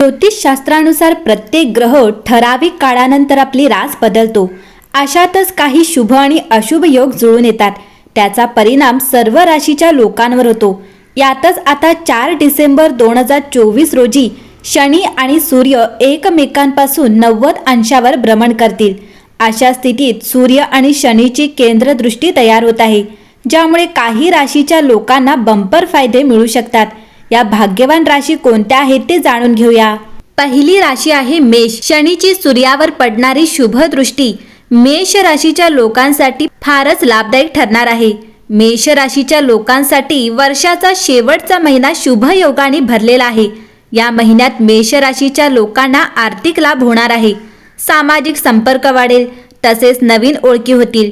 ज्योतिषशास्त्रानुसार प्रत्येक ग्रह ठराविक काळानंतर आपली रास बदलतो. अशातच काही शुभ आणि अशुभ योग जुळून येतात. त्याचा परिणाम सर्व राशीच्या लोकांवर होतो. यातच आता चार डिसेंबर दोन हजार चोवीस रोजी शनी आणि सूर्य एकमेकांपासून नव्वद अंशावर भ्रमण करतील. अशा स्थितीत सूर्य आणि शनीची केंद्रदृष्टी तयार होत आहे ज्यामुळे काही राशीच्या लोकांना बंपर फायदे मिळू शकतात. या भाग्यवान राशी कोणत्या आहेत ते जाणून घेऊया. पहिली राशी आहे मेष. शनीची सूर्यावर पडणारी शुभ दृष्टी. मेष राशीच्या लोकांसाठी फारच लाभदायक ठरणार आहे. मेष राशीच्या लोकांसाठी वर्षाचा शेवटचा महिना शुभ योगाने भरलेला आहे. या महिन्यात मेष राशीच्या लोकांना आर्थिक लाभ होणार आहे. सामाजिक संपर्क वाढेल तसेच नवीन ओळखी होतील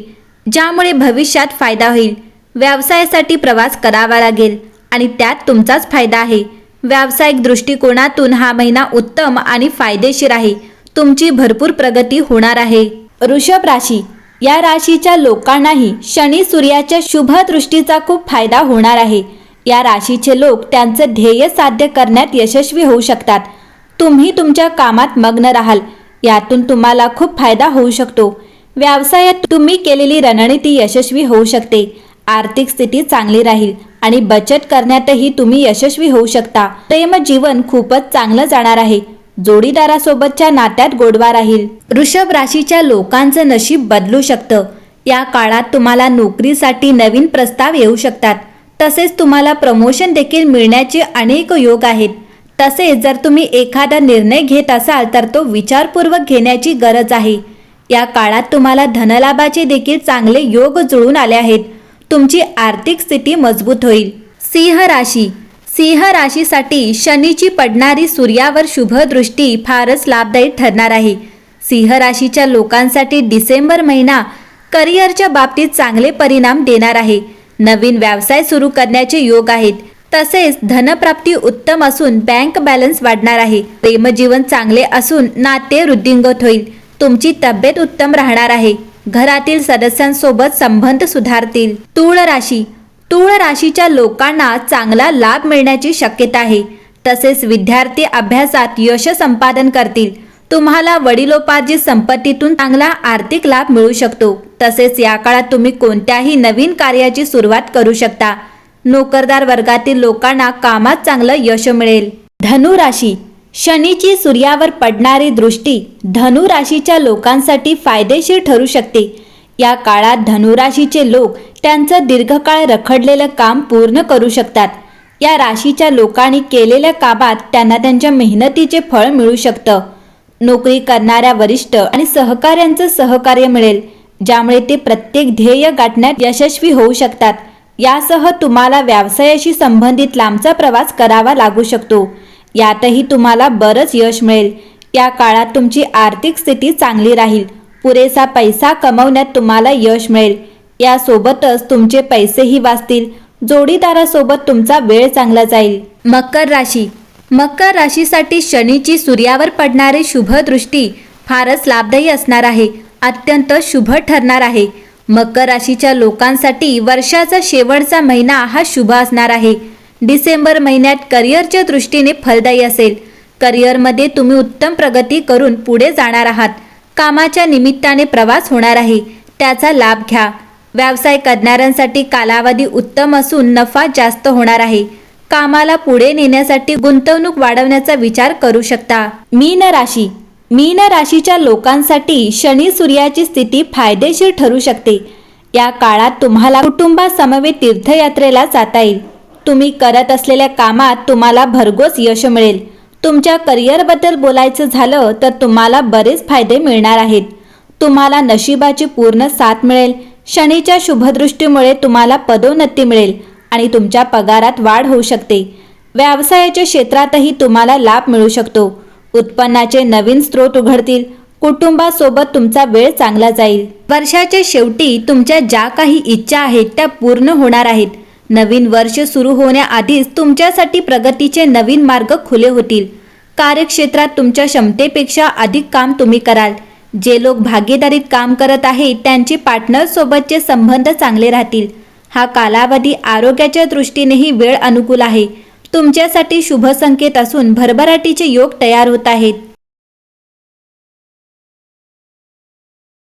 ज्यामुळे भविष्यात फायदा होईल. व्यवसायासाठी प्रवास करावा लागेल. आणि त्यात तुमचाच फायदा आहे. व्यावसायिक दृष्टिकोनातून हा महिना उत्तम आणि फायदेशीर आहे. तुमची भरपूर प्रगती होणार आहे. वृषभ राशी. या राशीच्या लोकांनाही शनी सूर्याच्या शुभ दृष्टीचा खूप फायदा होणार आहे. या राशीचे लोक त्यांचं ध्येय साध्य करण्यात यशस्वी होऊ शकतात. तुम्ही तुमच्या कामात मग्न राहाल. यातून तुम्हाला खूप फायदा होऊ शकतो. व्यवसायात तुम्ही केलेली रणनीती यशस्वी होऊ शकते. आर्थिक स्थिती चांगली राहील आणि बचत करण्यातही तुम्ही यशस्वी होऊ शकता. प्रेम जीवन खूपच चांगलं जाणार आहे. जोडीदारासोबतच्या नात्यात गोडवा राहील. वृषभ राशीच्या लोकांचं नशीब बदलू शकतं. या काळात तुम्हाला नोकरीसाठी नवीन प्रस्ताव येऊ शकतात. तसेच तुम्हाला प्रमोशन देखील मिळण्याचे अनेक योग आहेत. तसेच जर तुम्ही एखादा निर्णय घेत असाल तर तो विचारपूर्वक घेण्याची गरज आहे. या काळात तुम्हाला धनलाभाचे देखील चांगले योग जुळून आले आहेत. तुमची आर्थिक स्थिती मजबूत होईल. सिंह राशी. सिंह राशीसाठी शनीची पडणारी सूर्यावर शुभ दृष्टी फारच लाभदायी ठरणार आहे. सिंह राशीच्या लोकांसाठी डिसेंबर महिना करिअरच्या बाबतीत चांगले परिणाम देणार आहे. नवीन व्यवसाय सुरू करण्याचे योग आहेत. तसेच धनप्राप्ती उत्तम असून बँक बॅलन्स वाढणार आहे. प्रेमजीवन चांगले असून नाते वृद्धिंगत होईल. तुमची तब्येत उत्तम राहणार आहे. घरातील सदस्यांसोबत संबंध सुधारतील. तूळ राशी. तूळ राशीच्या लोकांना चांगला लाभ मिळण्याची शक्यता आहे. तसेच विद्यार्थी अभ्यासात यश संपादन करतील. तुम्हाला वडिलोपार्जित संपत्तीतून चांगला आर्थिक लाभ मिळू शकतो. तसेच या काळात तुम्ही कोणत्याही नवीन कार्याची सुरुवात करू शकता. नोकरदार वर्गातील लोकांना कामात चांगलं यश मिळेल. धनु राशी. शनीची सूर्यावर पडणारी दृष्टी धनु राशीच्या लोकांसाठी फायदेशीर ठरू शकते. या काळात धनुराशीचे लोक त्यांचं दीर्घकाळ रखडलेलं काम पूर्ण करू शकतात. या राशीच्या लोकांनी केलेल्या कामात त्यांना त्यांच्या मेहनतीचे फळ मिळू शकतं. नोकरी करणाऱ्या वरिष्ठ आणि सहकाऱ्यांचं सहकार्य मिळेल ज्यामुळे ते प्रत्येक ध्येय गाठण्यात यशस्वी होऊ शकतात. यासह तुम्हाला व्यवसायाशी संबंधित लांबचा प्रवास करावा लागू शकतो. यातही तुम्हाला बरंच यश मिळेल. या काळात तुमची आर्थिक स्थिती चांगली राहील. पुरेसा पैसा कमवण्यात तुम्हाला यश मिळेल. यासोबतच तुमचे पैसेही वाचतील. जोडीदारासोबत तुमचा वेळ चांगला जाईल. मकर राशी. मकर राशीसाठी शनीची सूर्यावर पडणारी शुभ दृष्टी फारच लाभदायी असणार आहे. अत्यंत शुभ ठरणार आहे. मकर राशीच्या लोकांसाठी वर्षाचा शेवटचा महिना हा शुभ असणार आहे. डिसेंबर महिन्यात करिअरच्या दृष्टीने फलदायी असेल. करिअरमध्ये तुम्ही उत्तम प्रगती करून पुढे जाणार आहात. कामाच्या निमित्ताने प्रवास होणार आहे. त्याचा लाभ घ्या. व्यवसाय करणाऱ्यांसाठी कालावधी उत्तम असून नफा जास्त होणार आहे. कामाला पुढे नेण्यासाठी गुंतवणूक वाढवण्याचा विचार करू शकता. मीन राशी. मीन राशीच्या लोकांसाठी शनी सूर्याची स्थिती फायदेशीर ठरू शकते. या काळात तुम्हाला कुटुंबासमवेत तीर्थयात्रेला जाता येईल. तुम्ही करत असलेल्या कामात तुम्हाला भरघोस यश मिळेल. तुमच्या करिअरबद्दल बोलायचं झालं तर तुम्हाला बरेच फायदे मिळणार आहेत. तुम्हाला नशिबाची पूर्ण साथ मिळेल. शनीच्या शुभदृष्टीमुळे तुम्हाला पदोन्नती मिळेल आणि तुमच्या पगारात वाढ होऊ शकते. व्यवसायाच्या क्षेत्रातही तुम्हाला लाभ मिळू शकतो. उत्पन्नाचे नवीन स्रोत उघडतील. कुटुंबासोबत तुमचा वेळ चांगला जाईल. वर्षाच्या शेवटी तुमच्या ज्या काही इच्छा आहेत त्या पूर्ण होणार आहेत. नवीन वर्ष सुरू होण्याआधीच तुमच्यासाठी प्रगतीचे नवीन मार्ग खुले होतील. कार्यक्षेत्रात तुमच्या क्षमतेपेक्षा अधिक काम तुम्ही कराल. जे लोक भागीदारीत काम करत आहेत त्यांचे पार्टनरसोबतचे संबंध चांगले राहतील. हा कालावधी आरोग्याच्या दृष्टीनेही वेळ अनुकूल आहे. तुमच्यासाठी शुभ संकेत असून भरभराटीचे योग तयार होत आहेत.